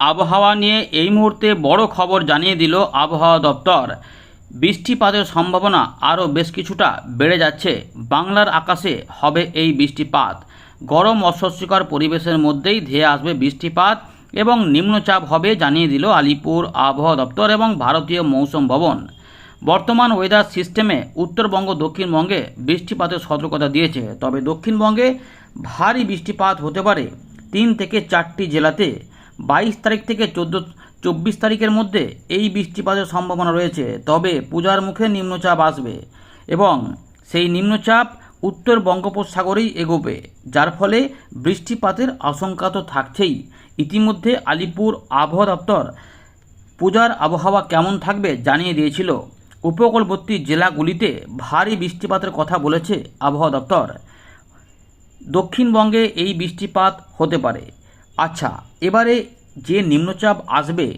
আবহাওয়া নিয়ে এই মুহূর্তে বড় খবর জানিয়ে দিল আবহাওয়া দপ্তর। বৃষ্টিপাতের সম্ভাবনা আরও বেশ কিছুটা বেড়ে যাচ্ছে। বাংলার আকাশে হবে এই বৃষ্টিপাত। গরম অস্বস্তিকর পরিবেশের মধ্যেই ধেয়ে আসবে বৃষ্টিপাত এবং নিম্নচাপ হবে জানিয়ে দিল আলিপুর আবহাওয়া দপ্তর এবং ভারতীয় মৌসুম ভবন। বর্তমান ওয়েদার সিস্টেমে উত্তরবঙ্গ দক্ষিণবঙ্গে বৃষ্টিপাতের সতর্কতা দিয়েছে। তবে দক্ষিণবঙ্গে ভারী বৃষ্টিপাত হতে পারে তিন থেকে চারটি জেলাতে। বাইশ তারিখ থেকে চোদ্দ, চব্বিশ তারিখের মধ্যে এই বৃষ্টিপাতের সম্ভাবনা রয়েছে, তবে পূজার মুখে নিম্নচাপ আসবে এবং সেই নিম্নচাপ উত্তর বঙ্গোপসাগরেই এগোবে, যার ফলে বৃষ্টিপাতের আশঙ্কা তো থাকছেই। ইতিমধ্যে আলিপুর আবহাওয়া দপ্তর পূজার আবহাওয়া কেমন থাকবে জানিয়ে দিয়েছিল। উপকূলবর্তী জেলাগুলিতে ভারী বৃষ্টিপাতের কথা বলেছে আবহাওয়া দপ্তর। দক্ষিণবঙ্গে এই বৃষ্টিপাত হতে পারে। আচ্ছা এবারে যে নিম্নচাপ আসবে,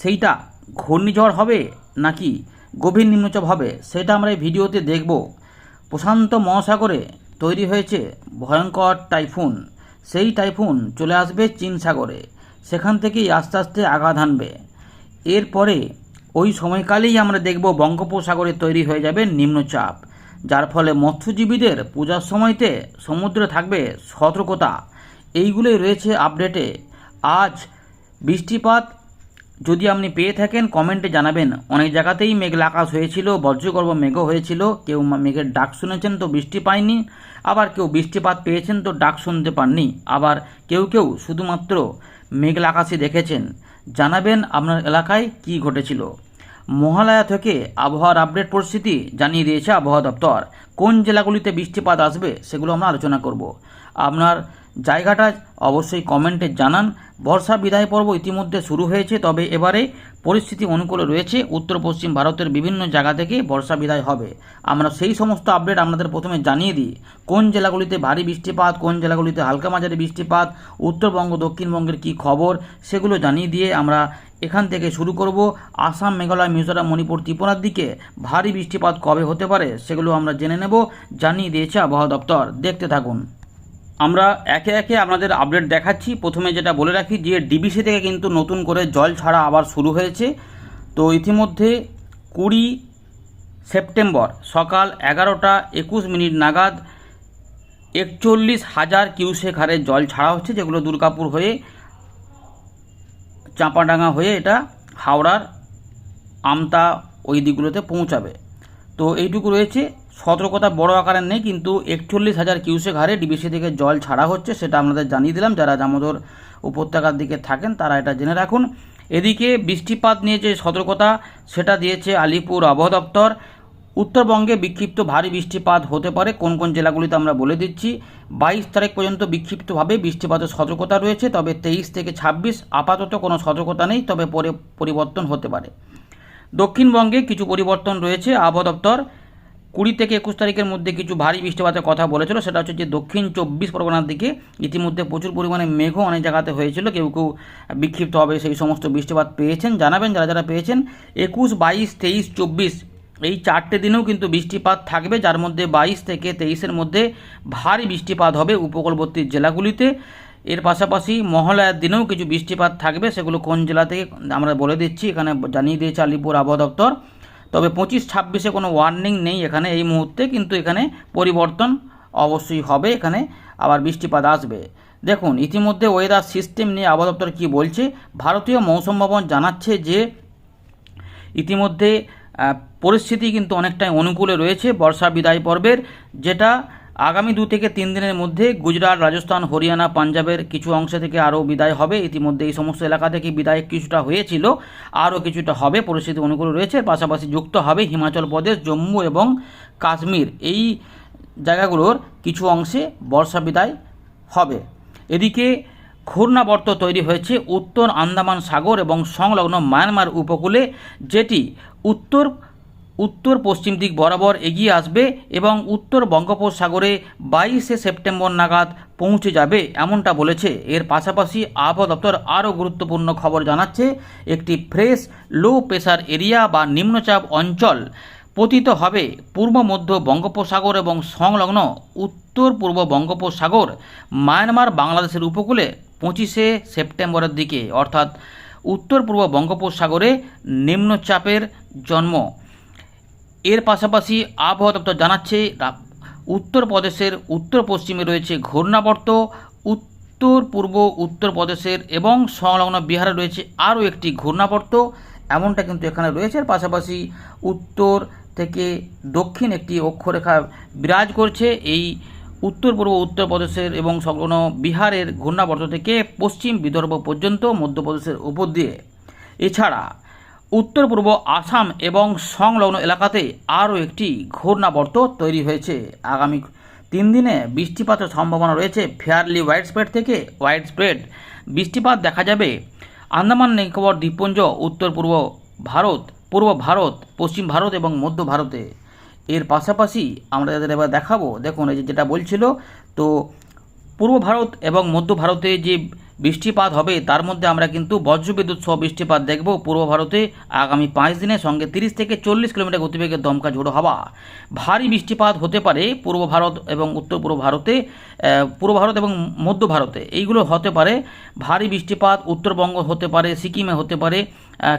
সেইটা ঘূর্ণিঝড় হবে নাকি গভীর নিম্নচাপ হবে, সেটা আমরা এই ভিডিওতে দেখব। প্রশান্ত মহাসাগরে তৈরি হয়েছে ভয়ঙ্কর টাইফুন। সেই টাইফুন চলে আসবে চীন সাগরে। সেখান থেকেই আস্তে আস্তে আঘাত হানবে। এরপরে ওই সময়কালেই আমরা দেখব বঙ্গোপসাগরে তৈরি হয়ে যাবে নিম্নচাপ, যার ফলে মৎস্যজীবীদের পূজার সময়তে সমুদ্রে থাকবে সতর্কতা। এইগুলোই রয়েছে আপডেটে। আজ বৃষ্টিপাত যদি আপনি পেয়ে থাকেন, কমেন্টে জানাবেন। অনেক জায়গাতেই মেঘলা আকাশ হয়েছিল, বজ্রগর্ভ মেঘও হয়েছিল। কেউ মেঘের ডাক শুনেছেন তো বৃষ্টি পায়নি, আবার কেউ বৃষ্টিপাত পেয়েছেন তো ডাক শুনতে পাননি, আবার কেউ কেউ শুধুমাত্র মেঘলা আকাশই দেখেছেন। জানাবেন আপনার এলাকায় কি ঘটেছিল। মহালয়া থেকে আবহাওয়ার আপডেট পরিস্থিতি জানিয়ে দিয়েছে আবহাওয়া দপ্তর। কোন জেলাগুলিতে বৃষ্টিপাত আসবে সেগুলো আমরা আলোচনা করব। আপনার জায়গাটা অবশ্যই কমেন্টে জানান। বর্ষা বিদায় পর্ব ইতিমধ্যে শুরু হয়েছে, তবে এবারে পরিস্থিতি অনুকূলে রয়েছে। উত্তর পশ্চিম ভারতের বিভিন্ন জায়গা থেকে বর্ষা বিদায় হবে। আমরা সেই সমস্ত আপডেট আপনাদের প্রথমে জানিয়ে দিই। কোন জেলাগুলিতে ভারী বৃষ্টিপাত, কোন জেলাগুলিতে হালকা মাঝারি বৃষ্টিপাত, উত্তরবঙ্গ, দক্ষিণবঙ্গের কি খবর, সেগুলো জানিয়ে দিয়ে আমরা এখান থেকে শুরু করব। আসাম, মেঘালয়, মিজোরাম, মণিপুর, ত্রিপুরার দিকে ভারী বৃষ্টিপাত কবে হতে পারে, সেগুলো আমরা জেনে নেব। জানিয়ে দিয়েছে আবহাওয়া দপ্তর। দেখতে থাকুন। আমরা একে একে আপনাদের আপডেট দেখাচ্ছি। প্রথমে যেটা বলে রাখি যে ডিবিসি থেকে কিন্তু নতুন করে জল ছাড়া আবার শুরু হয়েছে। তো ইতিমধ্যে কুড়ি সেপ্টেম্বর সকাল এগারোটা একুশ মিনিট নাগাদ একচল্লিশ হাজার কিউসেক হারে জল ছাড়া হচ্ছে, যেগুলো দুর্গাপুর হয়ে চাঁপাডাঙ্গা হয়ে এটা হাওড়ার আমতা ওই দিকগুলোতে পৌঁছাবে। তো এইটুকু রয়েছে। সতর্কতা বড় আকারের নেই, কিন্তু একচল্লিশ হাজার কিউসেক হারে ডিবিসি থেকে জল ছাড়া হচ্ছে, সেটা আপনাদের জানিয়ে দিলাম। যারা দামোদর উপত্যকার দিকে থাকেন, তারা এটা জেনে রাখুন। এদিকে বৃষ্টিপাত নিয়ে যে সতর্কতা, সেটা দিয়েছে আলিপুর আবহাওয়া দপ্তর। উত্তরবঙ্গে বিক্ষিপ্ত ভারী বৃষ্টিপাত হতে পারে, কোন কোন জেলাগুলিতে আমরা বলে দিচ্ছি। বাইশ তারিখ পর্যন্ত বিক্ষিপ্তভাবে বৃষ্টিপাতের সতর্কতা রয়েছে, তবে তেইশ থেকে ছাব্বিশ, আপাতত কোনো সতর্কতা নেই, তবে পরে পরিবর্তন হতে পারে। দক্ষিণবঙ্গে কিছু পরিবর্তন রয়েছে, আবহাওয়া দপ্তর। কুড়ি থেকে একুশ তারিখের মধ্যে কিছু ভারী বৃষ্টিপাতের কথা বলেছিল। সেটা হচ্ছে যে দক্ষিণ চব্বিশ পরগনার দিকে ইতিমধ্যে প্রচুর পরিমাণে মেঘও অনেক জায়গাতে হয়েছিল। কেউ কেউ বিক্ষিপ্তভাবে সেই সমস্ত বৃষ্টিপাত পেয়েছেন। জানাবেন যারা যারা পেয়েছেন, একুশ, বাইশ, তেইশ, চব্বিশ, এই চারটে দিনেও কিন্তু বৃষ্টিপাত থাকবে। যার মধ্যে বাইশ থেকে তেইশের মধ্যে ভারী বৃষ্টিপাত হবে উপকূলবর্তী জেলাগুলিতে। এর পাশাপাশি মহালয়ার দিনেও কিছু বৃষ্টিপাত থাকবে। সেগুলো কোন জেলা থেকে আমরা বলে দিচ্ছি। এখানে জানিয়ে দিয়েছে আলিপুর আবহাওয়া দপ্তর। তবে পঁচিশ ছাব্বিশে কোনো ওয়ার্নিং নেই এখানে এই মুহূর্তে, কিন্তু এখানে পরিবর্তন অবশ্যই হবে, এখানে আবার বৃষ্টিপাত আসবে। দেখুন, ইতিমধ্যে ওয়েদার সিস্টেম নিয়ে আবহাওয়া কী বলছে? ভারতীয় মৌসুম ভবন জানাচ্ছে যে ইতিমধ্যে পরিস্থিতি কিন্তু অনেকটাই অনুকূলে রয়েছে, বর্ষা বিদায় পর্বের, যেটা আগামী দু থেকে তিন দিনের মধ্যে গুজরাট, রাজস্থান, হরিয়ানা, পাঞ্জাবের কিছু অংশ থেকে আরও বিদায় হবে। ইতিমধ্যে এই সমস্ত এলাকা থেকে বিদায় কিছুটা হয়েছিল, আরও কিছুটা হবে। পরিস্থিতি অনুকূল রয়েছে, পাশাপাশি যুক্ত হবে হিমাচল প্রদেশ, জম্মু এবং কাশ্মীর। এই জায়গাগুলোর কিছু অংশে বর্ষা বিদায় হবে। এদিকে ঘূর্ণাবর্ত তৈরি হয়েছে উত্তর আন্দামান সাগর এবং সংলগ্ন মায়ানমার উপকূলে, যেটি উত্তর উত্তর পশ্চিম দিক বরাবর এগিয়ে আসবে এবং উত্তর বঙ্গোপসাগরে বাইশে সেপ্টেম্বর নাগাদ পৌঁছে যাবে এমনটা বলেছে। এর পাশাপাশি আবহাওয়া দপ্তর আরও গুরুত্বপূর্ণ খবর জানাচ্ছে, একটি ফ্রেশ, লো প্রেশার এরিয়া বা নিম্নচাপ অঞ্চল পতিত হবে পূর্ব মধ্য বঙ্গোপসাগর এবং সংলগ্ন উত্তর পূর্ব বঙ্গোপসাগর, মায়ানমার, বাংলাদেশের উপকূলে পঁচিশে সেপ্টেম্বরের দিকে। অর্থাৎ উত্তর পূর্ব বঙ্গোপসাগরে নিম্নচাপের জন্ম। এর পাশাপাশি আবহাওয়া দপ্তর জানাচ্ছে উত্তরপ্রদেশের উত্তর পশ্চিমে রয়েছে ঘূর্ণাবর্ত, উত্তর পূর্ব উত্তরপ্রদেশের এবং সংলগ্ন বিহারে রয়েছে আরও একটি ঘূর্ণাবর্ত। এমনটা কিন্তু এখানে রয়েছে। এর পাশাপাশি উত্তর থেকে দক্ষিণ একটি অক্ষরেখা বিরাজ করছে। এই উত্তর পূর্ব উত্তরপ্রদেশের এবং সংলগ্ন বিহারের ঘূর্ণাবর্ত থেকে পশ্চিম বিদর্ভ পর্যন্ত মধ্যপ্রদেশের উপর দিয়ে। এছাড়া উত্তর পূর্ব আসাম এবং সংলগ্ন এলাকাতে আরও একটি ঘূর্ণাবর্ত তৈরি হয়েছে। আগামী তিন দিনে বৃষ্টিপাতের সম্ভাবনা রয়েছে। ফেয়ারলি হোয়াইট স্প্রেড থেকে হোয়াইট স্প্রেড বৃষ্টিপাত দেখা যাবে। আন্দামান নিকোবর দ্বীপপুঞ্জ, উত্তর পূর্ব ভারত পূর্ব ভারত, পশ্চিম ভারত এবং মধ্য ভারতে। এর পাশাপাশি আমরা যাদের এবার দেখাবো, দেখুন এই যে যেটা বলছিল, তো পূর্ব ভারত এবং মধ্য ভারতে যে বৃষ্টিপাত হবে, তার মধ্যে আমরা কিন্তু বজ্রবিদ্যুৎ সহ বৃষ্টিপাত দেখব পূর্ব ভারতে। আগামী পাঁচ দিনের সঙ্গে তিরিশ থেকে চল্লিশ কিলোমিটার গতিবেগে দমকা ঝোড়ো হাওয়া। ভারী বৃষ্টিপাত হতে পারে পূর্ব ভারত এবং উত্তর পূর্ব ভারতে পূর্ব ভারত এবং মধ্য ভারতে। এইগুলো হতে পারে ভারী বৃষ্টিপাত, উত্তরবঙ্গ হতে পারে, সিকিমে হতে পারে।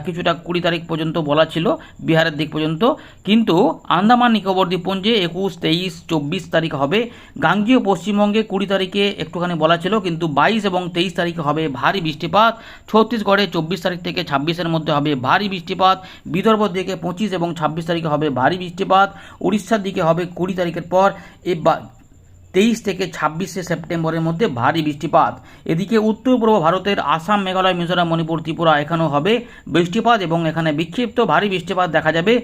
কিছুটা কুড়ি তারিখ পর্যন্ত বলা ছিল, বিহারের দিক পর্যন্ত। কিন্তু আন্দামান নিকোবর দ্বীপপুঞ্জে একুশ, তেইশ, চব্বিশ তারিখ হবে। গাঙ্গীয় পশ্চিমবঙ্গে কুড়ি তারিখে একটুখানি বলা ছিল, কিন্তু বাইশ এবং তেইশ তারিখে হবে ভারী বৃষ্টিপাত। ছত্তিশগড়ে চব্বিশ তারিখ থেকে ছাব্বিশের মধ্যে হবে ভারী বৃষ্টিপাত। বিদর্ভ দিকে পঁচিশ এবং ছাব্বিশ তারিখে হবে ভারী বৃষ্টিপাত। উড়িষ্যার দিকে হবে কুড়ি তারিখের পর। এ তেইশ থেকে ছাব্বিশে সেপ্টেম্বরের মধ্যে ভারী বৃষ্টিপাত। এদিকে উত্তর পূর্ব ভারতের আসাম, মেঘালয়, মিজোরাম, মণিপুর, ত্রিপুরা এখানেও হবে বৃষ্টিপাত এবং এখানে বিক্ষিপ্ত ভারী বৃষ্টিপাত দেখা যাবে।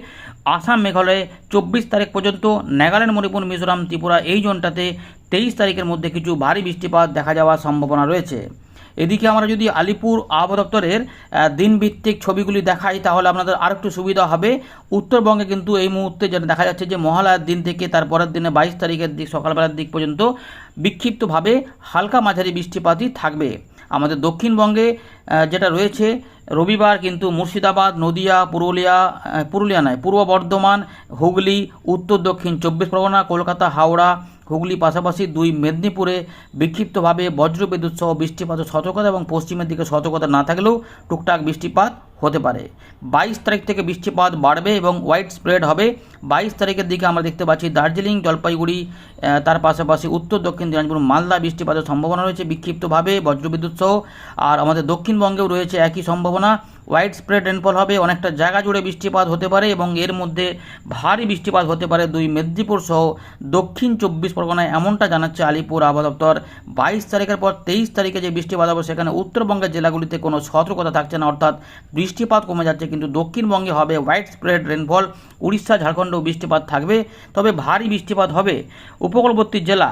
আসাম, মেঘালয়ে চব্বিশ তারিখ পর্যন্ত, নাগাল্যান্ড, মণিপুর, মিজোরাম, ত্রিপুরা এই জোনটাতে তেইশ তারিখের মধ্যে কিছু ভারী বৃষ্টিপাত দেখা যাওয়ার সম্ভাবনা রয়েছে। এদিকে আমরা যদি আলিপুর আবহাওয়া দপ্তরের দিনভিত্তিক ছবিগুলি দেখাই, তাহলে আপনাদের আরেকটু সুবিধা হবে। উত্তরবঙ্গে কিন্তু এই মুহূর্তে যেটা দেখা যাচ্ছে যে, মহালয়ার দিন থেকে তার পরের দিনে বাইশ তারিখের দিক, সকালবেলার দিক পর্যন্ত বিক্ষিপ্তভাবে হালকা মাঝারি বৃষ্টিপাতই থাকবে। আমাদের দক্ষিণবঙ্গে যেটা রয়েছে, রবিবার কিন্তু মুর্শিদাবাদ, নদিয়া, পুরুলিয়া পুরুলিয়া নয়, পূর্ব বর্ধমান, হুগলি, উত্তর দক্ষিণ চব্বিশ পরগনা, কলকাতা, হাওড়া হুগলি পাশাপাশি দুই মেদিনীপুরে বিক্ষিপ্তভাবে বজ্রবিদ্যুৎ সহ বৃষ্টিপাতের সতর্কতা এবং পশ্চিমের দিকে সতর্কতা না থাকলেও টুকটাক বৃষ্টিপাত হতে পারে। বাইশ তারিখ থেকে বৃষ্টিপাত বাড়বে এবং হোয়াইট স্প্রেড হবে। বাইশ তারিখের দিকে আমরা দেখতে পাচ্ছি দার্জিলিং, জলপাইগুড়ি তার পাশাপাশি উত্তর, দক্ষিণ দিনাজপুর, মালদা বৃষ্টিপাতের সম্ভাবনা রয়েছে বিক্ষিপ্তভাবে বজ্রবিদ্যুৎ সহ। আর আমাদের দক্ষিণবঙ্গেও রয়েছে একই সম্ভাবনা। হোয়াইট স্প্রেড রেনফল হবে, অনেকটা জায়গা জুড়ে বৃষ্টিপাত হতে পারে এবং এর মধ্যে ভারী বৃষ্টিপাত হতে পারে দুই মেদিনীপুর সহ দক্ষিণ চব্বিশ পরগনায়। এমনটা জানাচ্ছে আলিপুর আবহাওয়া দপ্তর। বাইশ তারিখের পর তেইশ তারিখে যে বৃষ্টিপাত হবে, সেখানে উত্তরবঙ্গের জেলাগুলিতে কোনো সতর্কতা থাকছে না। অর্থাৎ বৃষ্টিপাত কমে যাচ্ছে, কিন্তু দক্ষিণবঙ্গে হবে হোয়াইট স্প্রেড রেনফল উড়িষ্যা ঝাড়খণ্ডেও বৃষ্টিপাত থাকবে, তবে ভারী বৃষ্টিপাত হবে। উপকূলবর্তী জেলা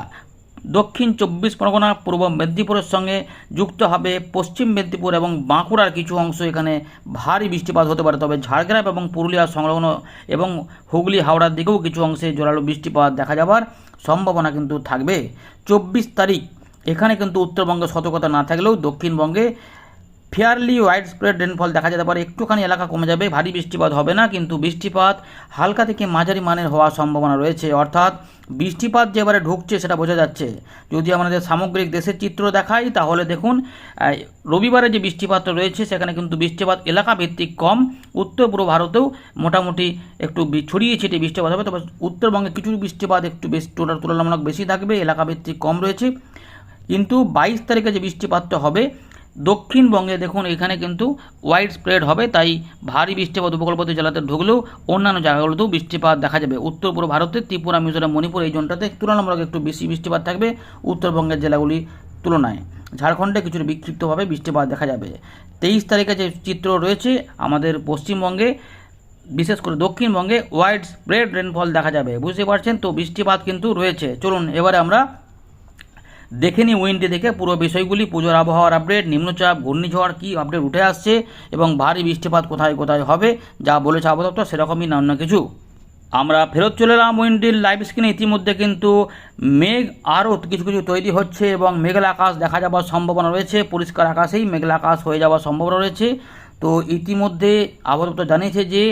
দক্ষিণ চব্বিশ পরগনা, পূর্ব মেদিনীপুরের সঙ্গে যুক্ত হবে পশ্চিম মেদিনীপুর এবং বাঁকুড়ার কিছু অংশ। এখানে ভারী বৃষ্টিপাত হতে পারে, তবে ঝাড়গ্রাম এবং পুরুলিয়া সংলগ্ন এবং হুগলি, হাওড়ার দিকেও কিছু অংশে জোরালো বৃষ্টিপাত দেখা যাবার সম্ভাবনা কিন্তু থাকবে। চব্বিশ তারিখ, এখানে কিন্তু উত্তরবঙ্গে সতর্কতা না থাকলেও দক্ষিণবঙ্গে ফেয়ারলি ওয়াইড স্প্রেড রেনফল দেখা যেতে পারে। একটুখানি এলাকা কমে যাবে, ভারী বৃষ্টিপাত হবে না, কিন্তু বৃষ্টিপাত হালকা থেকে মাঝারি মানের হওয়ার সম্ভাবনা রয়েছে। অর্থাৎ বৃষ্টিপাত যে এবারে ঢুকছে সেটা বোঝা যাচ্ছে। যদি আমাদের সামগ্রিক দেশের চিত্র দেখাই, তাহলে দেখুন রবিবারে যে বৃষ্টিপাতটা রয়েছে, সেখানে কিন্তু বৃষ্টিপাত এলাকা ভিত্তিক কম। উত্তর পূর্ব ভারতেও মোটামুটি একটু ছড়িয়ে ছিটিয়ে বৃষ্টিপাত হবে, তবে উত্তরবঙ্গে কিছু বৃষ্টিপাত একটু বেশ তুলা- তুলনামূলক বেশি থাকবে এলাকা ভিত্তিক কম রয়েছে। কিন্তু বাইশ তারিখে যে বৃষ্টিপাতটা হবে দক্ষিণবঙ্গে দেখুন, এখানে কিন্তু ওয়াইড স্প্রেড হবে, তাই ভারী বৃষ্টিপাত উপকূলবর্তী জেলাতে ঢুকলেও অন্যান্য জায়গাগুলোতেও বৃষ্টিপাত দেখা যাবে। উত্তর পূর্ব ভারতে, ত্রিপুরা, মিজোরাম, মণিপুর এই জোনটাতে তুলনামূলক একটু বেশি বৃষ্টিপাত থাকবে উত্তরবঙ্গের জেলাগুলির তুলনায়। ঝাড়খণ্ডে কিছুটা বিক্ষিপ্তভাবে বৃষ্টিপাত দেখা যাবে। তেইশ তারিখে যে চিত্র রয়েছে, আমাদের পশ্চিমবঙ্গে বিশেষ করে দক্ষিণবঙ্গে ওয়াইড স্প্রেড রেনফল দেখা যাবে বুঝতে পারছেন? তো বৃষ্টিপাত কিন্তু রয়েছে। চলুন, এবারে আমরা দেখে নিই উইন্ডে দেখে পুরো বিষয়গুলি, পুজোর আবহাওয়ার আপডেট নিম্নচাপ, ঘূর্ণিঝড়, কী আপডেট উঠে আসছে এবং ভারী বৃষ্টিপাত কোথায় কোথায় হবে, যা বলেছে আবহাওয়া সেরকমই না অন্য কিছু। আমরা ফেরত চলে এলাম উইন্ডিল লাইভ স্ক্রিনে ইতিমধ্যে কিন্তু মেঘ আরও কিছু কিছু তৈরি হচ্ছে এবং মেঘলা আকাশ দেখা যাওয়ার সম্ভাবনা রয়েছে। পরিষ্কার আকাশেই মেঘলা আকাশ হয়ে যাওয়ার সম্ভাবনা রয়েছে। তো ইতিমধ্যে আবহাওয়া জানিয়েছে যে,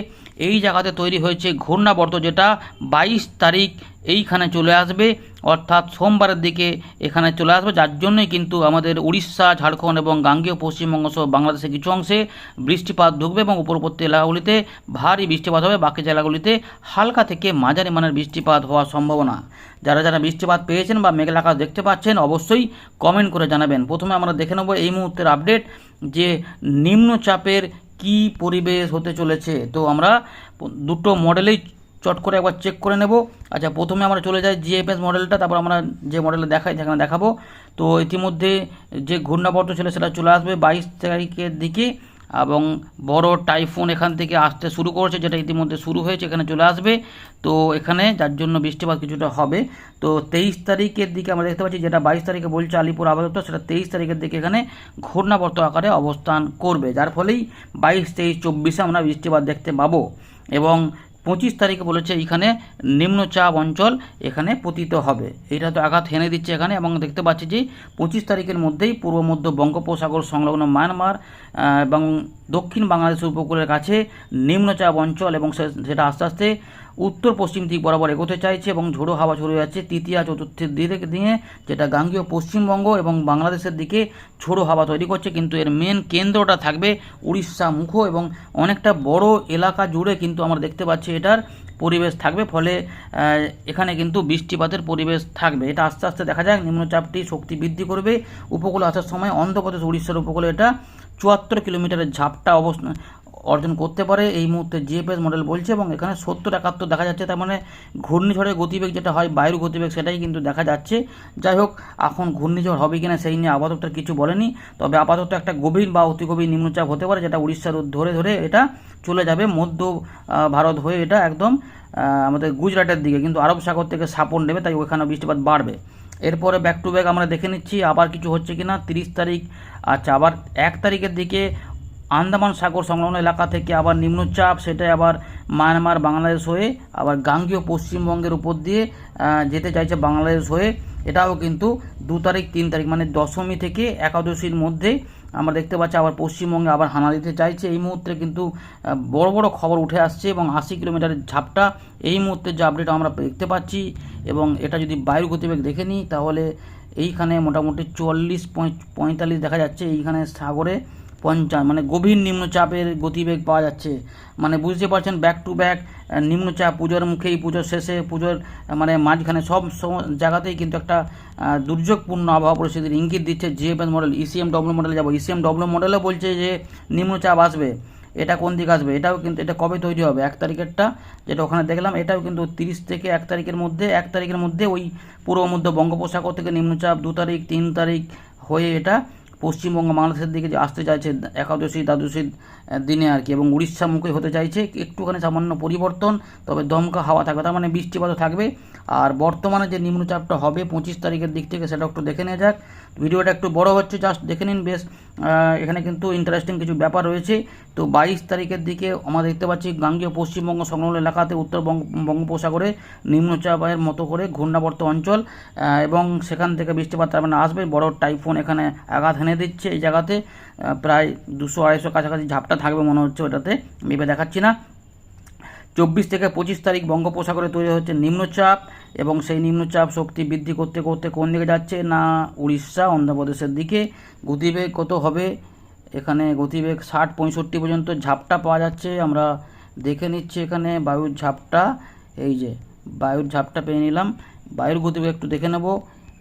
এই জায়গাতে তৈরি হয়েছে ঘূর্ণাবর্ত যেটা বাইশ তারিখ এইখানে চলে আসবে। অর্থাৎ সোমবারের দিকে এখানে চলে আসবে। যার জন্যই কিন্তু আমাদের উড়িষ্যা, ঝাড়খণ্ড এবং গাঙ্গেয় পশ্চিমবঙ্গ সহ বাংলাদেশের কিছু অংশে বৃষ্টিপাত ঢুকবে এবং উপরবর্তী এলাকাগুলিতে ভারী বৃষ্টিপাত হবে। বাকি জেলাগুলিতে হালকা থেকে মাঝারি মানের বৃষ্টিপাত হওয়ার সম্ভাবনা। যারা যারা বৃষ্টিপাত পেয়েছেন বা মেঘলা আকাশ দেখতে পাচ্ছেন, অবশ্যই কমেন্ট করে জানাবেন। প্রথমে আমরা দেখে নেব এই মুহূর্তের আপডেট যে নিম্নচাপের কি পরিবেশ হতে চলেছে। তো আমরা দুটো মডেলেই চট করে একবার চেক করে নেব। আচ্ছা প্রথমে আমরা চলে যাই জিএফএস মডেলটা তারপর আমরা যে মডেলে দেখাই, সেখানে দেখাবো। তো ইতিমধ্যে যে ঘূর্ণাবর্ত ছিল, সেটা চলে আসবে বাইশ তারিখের দিকে, এবং বড় টাইফুন এখান থেকে আসতে শুরু করেছে, যেটা ইতিমধ্যে শুরু হয়েছে, এখানে চলে আসবে। তো এখানে যার জন্য বৃষ্টিপাত কিছুটা হবে। তো তেইশ তারিখের দিকে আমরা দেখতে পাচ্ছি, যেটা বাইশ তারিখে বলছে আলিপুর আপাতত সেটা তেইশ তারিখের দিকে এখানে ঘূর্ণাবর্ত আকারে অবস্থান করবে, যার ফলেই বাইশ, তেইশ, চব্বিশে আমরা বৃষ্টিপাত দেখতে পাবো। এবং পঁচিশ তারিখে বলেছে এখানে নিম্নচাপ অঞ্চল এখানে পতিত হবে। এটা তো আঘাত হেনে দিচ্ছে এখানে এবং দেখতে পাচ্ছি যে পঁচিশ তারিখের মধ্যেই পূর্ব মধ্য বঙ্গোপসাগর সংলগ্ন মায়ানমার এবং দক্ষিণ বাংলাদেশ উপকূলের কাছে নিম্নচাপ অঞ্চল এবং সেটা আস্তে আস্তে উত্তর পশ্চিম দিক বরাবর এগোতে চাইছে এবং ঝোড়ো হাওয়া হয়ে যাচ্ছে তৃতীয় চতুর্থের দিকে দিয়ে, যেটা গাঙ্গীয় পশ্চিমবঙ্গ এবং বাংলাদেশের দিকে ঝোড়ো হাওয়া তৈরি করছে। কিন্তু এর মেন কেন্দ্রটা থাকবে উড়িষ্যা মুখ এবং অনেকটা বড় এলাকা জুড়ে কিন্তু আমরা দেখতে পাচ্ছি এটার পরিবেশ থাকবে। ফলে এখানে কিন্তু বৃষ্টিপাতের পরিবেশ থাকবে। এটা আস্তে আস্তে দেখা যায় নিম্নচাপটি শক্তি বৃদ্ধি করবে। উপকূলে আসার সময় অন্ধ্রপ্রদেশ, উড়িষ্যার উপকূলে এটা চুয়াত্তর কিলোমিটারের ঝাপটা অবস্থান অর্জন করতে পারে এই মুহূর্তে জিএফএস মডেল বলছে এবং এখানে সত্তর, একাত্তর দেখা যাচ্ছে, তার মানে ঘূর্ণিঝড়ের গতিবেগ যেটা হয়, বায়ুর গতিবেগ সেটাই কিন্তু দেখা যাচ্ছে। যাই হোক, এখন ঘূর্ণিঝড় হবে কিনা সেই নিয়ে আপাতত কিছু বলেনি। তবে আপাতত একটা গভীর বা অতি গভীর নিম্নচাপ হতে পারে, যেটা উড়িষ্যার ধরে ধরে এটা চলে যাবে মধ্য ভারত হয়ে এটা একদম আমাদের গুজরাটের দিকে। কিন্তু আরব সাগর থেকে সাপোর্ট নেবে, তাই ওখানে বৃষ্টিপাত বাড়বে। এরপরে ব্যাক টু ব্যাক আমরা দেখে নিচ্ছি, আবার কিছু হচ্ছে কিনা, তিরিশ তারিখ আচ্ছা আবার এক তারিখের দিকে আন্দামান সাগর সংলগ্ন এলাকা থেকে আবার নিম্নচাপ, সেটাই আবার মায়ানমার বাংলাদেশ হয়ে আবার গাঙ্গীয় পশ্চিমবঙ্গের উপর দিয়ে যেতে চাইছে বাংলাদেশ হয়ে। এটাও কিন্তু দু তারিখ, তিন তারিখ মানে দশমী থেকে একাদশীর মধ্যে আমরা দেখতে পাচ্ছি আবার পশ্চিমবঙ্গে আবার হানা দিতে চাইছে। এই মুহূর্তে কিন্তু বড় বড় খবর উঠে আসছে এবং আশি কিলোমিটারের ঝাপটা এই মুহূর্তে যে আপডেট আমরা দেখতে পাচ্ছি এবং এটা যদি বায়ুর গতিবেগ দেখে নিই, তাহলে এইখানে মোটামুটি চুয়াল্লিশ পঁয়তাল্লিশ দেখা যাচ্ছে এইখানে সাগরে। পঞ্চাশ মানে গভীর নিম্নচাপের গতিবেগ পাওয়া যাচ্ছে। মানে বুঝতে পারছেন ব্যাক টু ব্যাক নিম্নচাপ, পুজোর মুখেই, পুজোর শেষে, পুজোর মানে মাঝখানে সব জায়গাতেই কিন্তু একটা দুর্যোগপূর্ণ আবহাওয়া পরিস্থিতির ইঙ্গিত দিচ্ছে জিএফএস মডেল ইসিএম ডব্লিউ মডেলে যাব। ইসিএম ডব্লিউ মডেলও বলছে যে নিম্নচাপ আসবে। এটা কোন দিকে আসবে? এটাও কিন্তু, এটা কবে তৈরি হবে? এক তারিখেরটা যেটা ওখানে দেখলাম, এটাও কিন্তু তিরিশ থেকে এক তারিখের মধ্যে, এক তারিখের মধ্যে ওই পূর্ব মধ্য বঙ্গোপসাগর থেকে নিম্নচাপ দু তারিখ, তিন তারিখ হয়ে এটা পশ্চিমবঙ্গ বাংলাদেশের দিকে যে আসতে চাইছে একাদশী দ্বাদশীর আহ, দিনে আর কি, এবং উড়িষ্যা মুখে হতে চাইছে, একটুখানি সামান্য পরিবর্তন, তবে দমকা হাওয়া থাকবে, তার মানে বৃষ্টিপাতও থাকবে। আর বর্তমানে যে নিম্নচাপটা হবে পঁচিশ তারিখের দিক থেকে সেটা একটু দেখে নেওয়া যাক। ভিডিওটা একটু বড় হচ্ছে জাস্ট দেখে নিন, বেশ এখানে কিন্তু ইন্টারেস্টিং কিছু ব্যাপার রয়েছে। তো বাইশ তারিখের দিকে আমরা দেখতে পাচ্ছি গাঙ্গীয় পশ্চিমবঙ্গ সংলগ্ন এলাকাতে উত্তর বঙ্গ, বঙ্গোপসাগরে নিম্নচাপের মতো করে ঘূর্ণাবর্ত অঞ্চল এবং সেখান থেকে বৃষ্টিপাত, তার মানে আসবে। বড় টাইফোন এখানে আঘাত হেনে দিচ্ছে এই জায়গাতে। প্রায় দুশো আড়াইশো কাছাকাছি ঝাপটা থাকবে মনে হচ্ছে ওটাতে। ভেবে দেখাচ্ছি না। চব্বিশ থেকে পঁচিশ তারিখ বঙ্গোপসাগরে তৈরি হচ্ছে নিম্নচাপ এবং সেই নিম্নচাপ শক্তি বৃদ্ধি করতে করতে কোন দিকে যাচ্ছে? না, উড়িষ্যা, অন্ধ্রপ্রদেশের দিকে। গতিবেগ কত হবে? এখানে গতিবেগ ষাট, পঁয়ষট্টি পর্যন্ত ঝাপটা পাওয়া যাচ্ছে। আমরা দেখে নিচ্ছি এখানে বায়ুর ঝাপটা। এই যে, বায়ুর ঝাপটা পেয়ে নিলাম। বায়ুর গতিবেগ একটু দেখে নেব।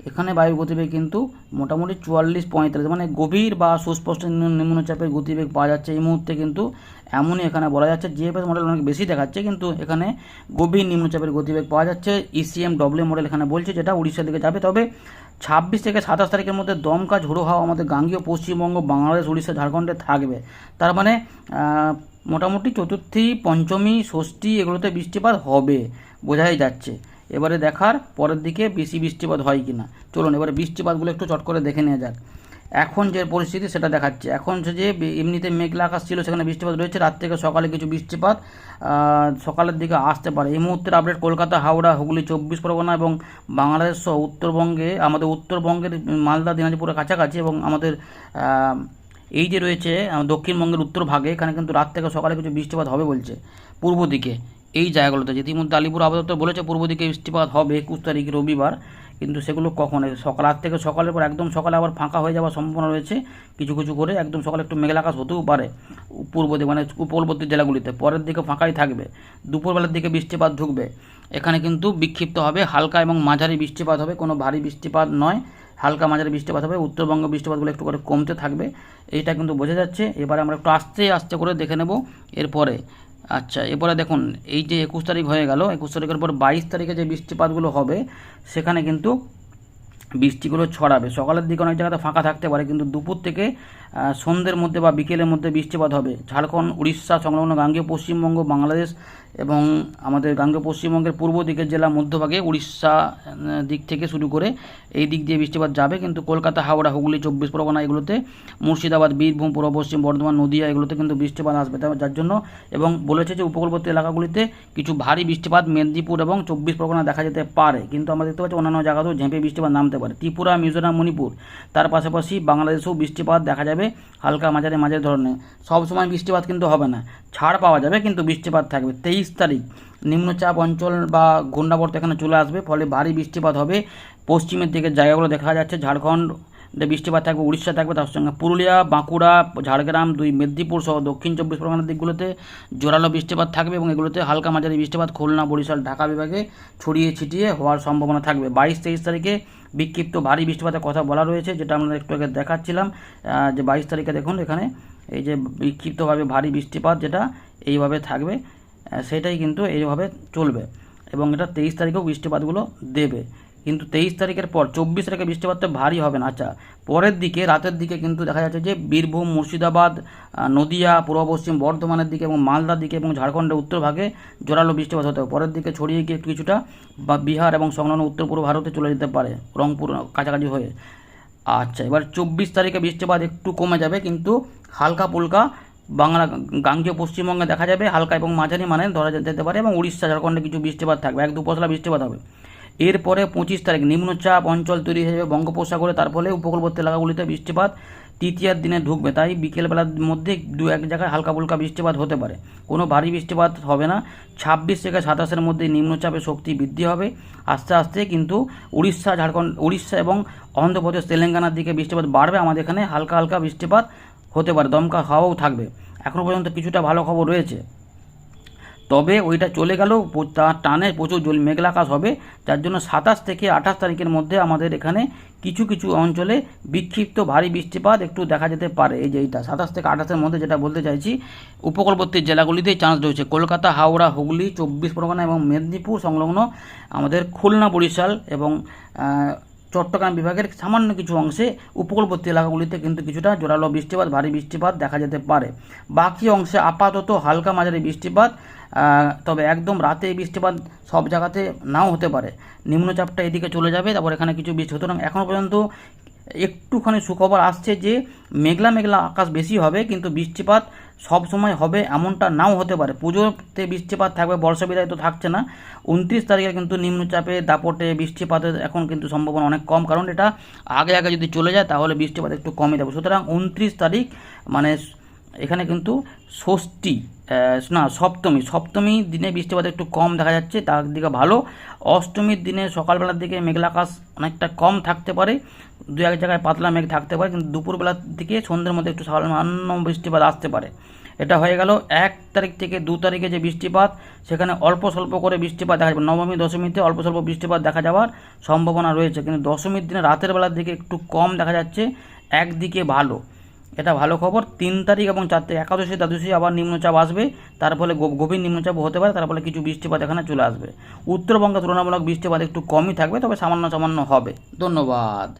এখানে বায়ুর গতিবেগ কিন্তু মোটামুটি চুয়াল্লিশ পঁয়তাল্লিশ মানে গভীর বা সুস্পষ্ট নিম্ন- নিম্নচাপের গতিবেগ পাওয়া যাচ্ছে এই মুহূর্তে কিন্তু এমনই এখানে বলা যাচ্ছে। জিএফএস মডেল অনেক বেশি দেখাচ্ছে কিন্তু এখানে গভীর নিম্নচাপের গতিবেগ পাওয়া যাচ্ছে। ইসিএম ডব্লিউ মডেল এখানে বলছে যেটা উড়িষ্যার দিকে যাবে। তবে ছাব্বিশ থেকে সাতাশ তারিখের মধ্যে দমকা ঝোড়ো হাওয়া আমাদের গাঙ্গীয় পশ্চিমবঙ্গ, বাংলাদেশ, উড়িষ্যা, ঝাড়খণ্ডে থাকবে। তার মানে মোটামুটি চতুর্থী, পঞ্চমী, ষষ্ঠী এগুলোতে বৃষ্টিপাত হবে, বোঝাই যাচ্ছে। এবারে দেখার পরের দিকে বেশি বৃষ্টিপাত হয় কি না চলুন, এবারে বৃষ্টিপাতগুলো একটু চট করে দেখে নেওয়া যাক। এখন যে পরিস্থিতি, সেটা দেখাচ্ছে। এখন যে এমনিতে মেঘলা আকাশ ছিল, সেখানে বৃষ্টিপাত রয়েছে। রাত থেকে সকালে কিছু বৃষ্টিপাত সকালের দিকে আসতে পারে। এই মুহূর্তের আপডেট কলকাতা, হাওড়া, হুগলি, চব্বিশ পরগনা এবং বাংলাদেশ সহ উত্তরবঙ্গে, আমাদের উত্তরবঙ্গের মালদা, দিনাজপুরের কাছাকাছি এবং আমাদের এই যে রয়েছে দক্ষিণবঙ্গের উত্তর ভাগে, এখানে কিন্তু রাত থেকে সকালে কিছু বৃষ্টিপাত হবে বলছে। পূর্ব দিকে। এই জায়গাগুলোতে ইতিমধ্যে আলিপুর দপ্তর বলেছে, পূর্ব দিকে বৃষ্টিপাত হবে একুশ তারিখ রবিবার, কিন্তু সেগুলো কখন? সকাল আট থেকে সকালের পর একদম সকালে আবার ফাঁকা হয়ে যাওয়ার সম্ভাবনা রয়েছে, কিছু কিছু করে একদম সকালে একটু মেঘলা আকাশ হতেও পারে পূর্ব দিকে মানে উপকূলবর্তী জেলাগুলিতে। পরের দিকে ফাঁকাই থাকবে, দুপুরবেলার দিকে বৃষ্টিপাত ঢুকবে। এখানে কিন্তু বিক্ষিপ্ত হবে হালকা এবং মাঝারি বৃষ্টিপাত হবে, কোনো ভারী বৃষ্টিপাত নয়, হালকা মাঝারি বৃষ্টিপাত হবে, উত্তরবঙ্গ বৃষ্টিপাতগুলো একটু করে কমতে থাকবে, এইটা কিন্তু বোঝা যাচ্ছে। এবারে আমরা একটু আস্তে আস্তে করে দেখে নেব, এরপরে আচ্ছা এরপরে দেখুন, এই যে একুশ তারিখ হয়ে গেল, একুশ তারিখের পর বাইশ তারিখে যে বৃষ্টিপাতগুলো হবে, সেখানে কিন্তু বৃষ্টিগুলো ছড়াবে। সকালের দিকে অনেক জায়গাতে ফাঁকা থাকতে পারে, কিন্তু দুপুর থেকে সন্ধ্যের মধ্যে বা বিকেলের মধ্যে বৃষ্টিপাত হবে। ঝাড়খণ্ড, উড়িষ্যা, সংলগ্ন গাঙ্গেয় পশ্চিমবঙ্গ, বাংলাদেশ এবং আমাদের গাঙ্গেয় পশ্চিমবঙ্গের পূর্ব দিকের জেলা মধ্যভাগে উড়িষ্যা দিক থেকে শুরু করে এই দিক দিয়ে বৃষ্টিপাত যাবে। কিন্তু কলকাতা, হাওড়া, হুগলি, চব্বিশ পরগনা এগুলোতে, মুর্শিদাবাদ, বীরভূম, পূর্ব পশ্চিম, বর্ধমান, নদিয়া এগুলোতে কিন্তু বৃষ্টিপাত আসবে। যার জন্য এবং বলেছে যে উপকূলবর্তী এলাকাগুলিতে কিছু ভারী বৃষ্টিপাত মেদিনীপুর এবং চব্বিশ পরগনা দেখা যেতে পারে। কিন্তু আমরা দেখতে পাচ্ছি অন্যান্য জায়গাতেও ঝেঁপে বৃষ্টিপাত নামতে পারে। ত্রিপুরা, মিজোরাম, মণিপুর, তার পাশাপাশি বাংলাদেশেও বৃষ্টিপাত দেখা যাবে। হালকা মাঝারি মাঝারি ধরনের। সব সময় বৃষ্টিপাত কিন্তু হবে না। ছাড় পাওয়া যাবে, কিন্তু বৃষ্টিপাত থাকবে। তেইশ তারিখ, নিম্নচাপ অঞ্চল বা ঘূর্ণাবর্ত এখানে চলে আসবে, ফলে ভারী বৃষ্টিপাত হবে। পশ্চিমের দিকে জায়গাগুলো দেখা যাচ্ছে, ঝাড়খণ্ড বৃষ্টিপাত থাকবে, উড়িষ্যা থাকবে, তার সঙ্গে পুরুলিয়া, বাঁকুড়া, ঝাড়গ্রাম, দুই মেদিনীপুর সহ দক্ষিণ চব্বিশ পরগনার দিকগুলোতে জোরালো বৃষ্টিপাত থাকবে এবং এগুলোতে হালকা মাঝারি বৃষ্টিপাত খুলনা, বরিশাল, ঢাকা বিভাগে ছড়িয়ে ছিটিয়ে হওয়ার সম্ভাবনা থাকবে। বাইশ তেইশ তারিখে বিক্ষিপ্ত ভারী বৃষ্টিপাতের কথা বলা রয়েছে, যেটা আমরা একটু আগে দেখাচ্ছিলাম। যে বাইশ তারিখে দেখুন এখানে এই যে বিক্ষিপ্তভাবে ভারী বৃষ্টিপাত যেটা এইভাবে থাকবে সেটাই কিন্তু এইভাবে চলবে এবং এটা তেইশ তারিখেও বৃষ্টিপাতগুলো দেবে। কিন্তু তেইশ তারিখের পর চব্বিশ তারিখে বৃষ্টিপাতটা ভারী হবে না। আচ্ছা পরের দিকে, রাতের দিকে কিন্তু দেখা যাচ্ছে যে বীরভূম, মুর্শিদাবাদ নদিয়া, পূর্ব পশ্চিম, বর্ধমানের দিকে এবং মালদার দিকে এবং ঝাড়খণ্ডের উত্তর ভাগে জোরালো বৃষ্টিপাত হতে হবে পরের দিকে ছড়িয়ে গিয়ে একটু কিছুটা বা বিহার এবং সংলগ্ন উত্তর পূর্ব ভারতে চলে যেতে পারে, রংপুর কাছাকাছি হয়ে। আচ্ছা এবার চব্বিশ তারিখে বৃষ্টিপাত একটু কমে যাবে, কিন্তু হালকা পুলকা বাংলা, গাঙ্গীয় পশ্চিমবঙ্গে দেখা যাবে, হালকা এবং মাঝারি মানে ধরা যেতে পারে এবং উড়িষ্যা, ঝাড়খণ্ডে কিছু বৃষ্টিপাত থাকবে, এক দু পশলা বৃষ্টিপাত হবে। এরপরে পঁচিশ তারিখ নিম্নচাপ অঞ্চল তৈরি হয়ে যাবে বঙ্গোপসাগরে, তার ফলে উপকূলবর্তী এলাকাগুলিতে বৃষ্টিপাত তৃতীয়ার দিনে ঢুকবে। তাই বিকেলবেলার মধ্যে দু এক জায়গায় হালকা ফুলকা বৃষ্টিপাত হতে পারে। কোনো ভারী বৃষ্টিপাত হবে না। ছাব্বিশ থেকে সাতাশের মধ্যে নিম্নচাপের শক্তি বৃদ্ধি হবে। আস্তে আস্তে কিন্তু উড়িষ্যা, ঝাড়খণ্ড, উড়িষ্যা এবং অন্ধ্রপ্রদেশ, তেলেঙ্গানার দিকে বৃষ্টিপাত বাড়বে। আমাদের এখানে হালকা হালকা বৃষ্টিপাত হতে পারে। দমকা হাওয়াও থাকবে। এখনও পর্যন্ত কিছুটা ভালো খবর রয়েছে। তবে ওইটা চলে গেলেও প- তার টানে প্রচুর জল, মেঘলা আকাশ হবে, যার জন্য সাতাশ থেকে আঠাশ তারিখের মধ্যে আমাদের এখানে কিছু কিছু অঞ্চলে বিক্ষিপ্ত ভারী বৃষ্টিপাত একটু দেখা যেতে পারে। এই যে এইটা, সাতাশ থেকে আঠাশের মধ্যে যেটা বলতে চাইছি, উপকূলবর্তী জেলাগুলিতেই চান্স রয়েছে। কলকাতা, হাওড়া, হুগলি, চব্বিশ পরগনা এবং মেদিনীপুর সংলগ্ন আমাদের খুলনা, বরিশাল এবং চট্টগ্রাম বিভাগের সামান্য কিছু অংশে উপকূলবর্তী এলাকাগুলিতে কিন্তু কিছুটা জোরালো বৃষ্টিপাত, ভারী বৃষ্টিপাত দেখা যেতে পারে। বাকি অংশে আপাতত হালকা মাঝারি বৃষ্টিপাত তবে একদম রাতে বৃষ্টিপাত সব জায়গাতে নাও হতে পারে। নিম্নচাপটা এদিকে চলে যাবে, তারপর এখানে কিছু বৃষ্টি সুতরাং এখনও পর্যন্ত একটুখানি সুখবর আসছে যে, মেঘলা মেঘলা আকাশ বেশি হবে, কিন্তু বৃষ্টিপাত সব সময় হবে এমনটা নাও হতে পারে। পুজোতে বৃষ্টিপাত থাকবে, বর্ষা বিদায় তো থাকছে না। উনত্রিশ তারিখে কিন্তু নিম্নচাপে, দাপটে বৃষ্টিপাতের এখন কিন্তু সম্ভাবনা অনেক কম, কারণ এটা আগে আগে যদি চলে যায়, তাহলে বৃষ্টিপাত একটু কমে যাবে। সুতরাং উনত্রিশ তারিখ মানে এখানে কিন্তু ষষ্ঠী। না, সপ্তমী। সপ্তমী দিনে বৃষ্টিপাত একটু কম দেখা যাচ্ছে, তার দিকে ভালো। অষ্টমীর দিনে সকালবেলার দিকে মেঘলা আকাশ অনেকটা কম থাকতে পারে, দু এক জায়গায় পাতলা মেঘ থাকতে পারে, কিন্তু দুপুরবেলার দিকে সন্ধ্যের মধ্যে একটু সামান্য বৃষ্টিপাত আসতে পারে। এটা হয়ে গেল এক তারিখ থেকে দু তারিখে যে বৃষ্টিপাত, সেখানে অল্প স্বল্প করে বৃষ্টিপাত দেখা যাবে। নবমী, দশমীতে অল্প স্বল্প বৃষ্টিপাত দেখা যাওয়ার সম্ভাবনা রয়েছে, কিন্তু দশমীর দিনে রাতের বেলার দিকে একটু কম দেখা যাচ্ছে, একদিকে ভালো। এটা ভালো খবর। তিন তারিখ এবং চার তারিখ একাদশী, দ্বাদশী আবার নিম্নচাপ আসবে। তার ফলে গভীর নিম্নচাপ হতে পারে, তার ফলে কিছু বৃষ্টিপাত এখানে চলে আসবে। উত্তরবঙ্গে তুলনামূলক বৃষ্টিপাত একটু কমই থাকবে, তবে সামান্য সামান্য হবে। ধন্যবাদ।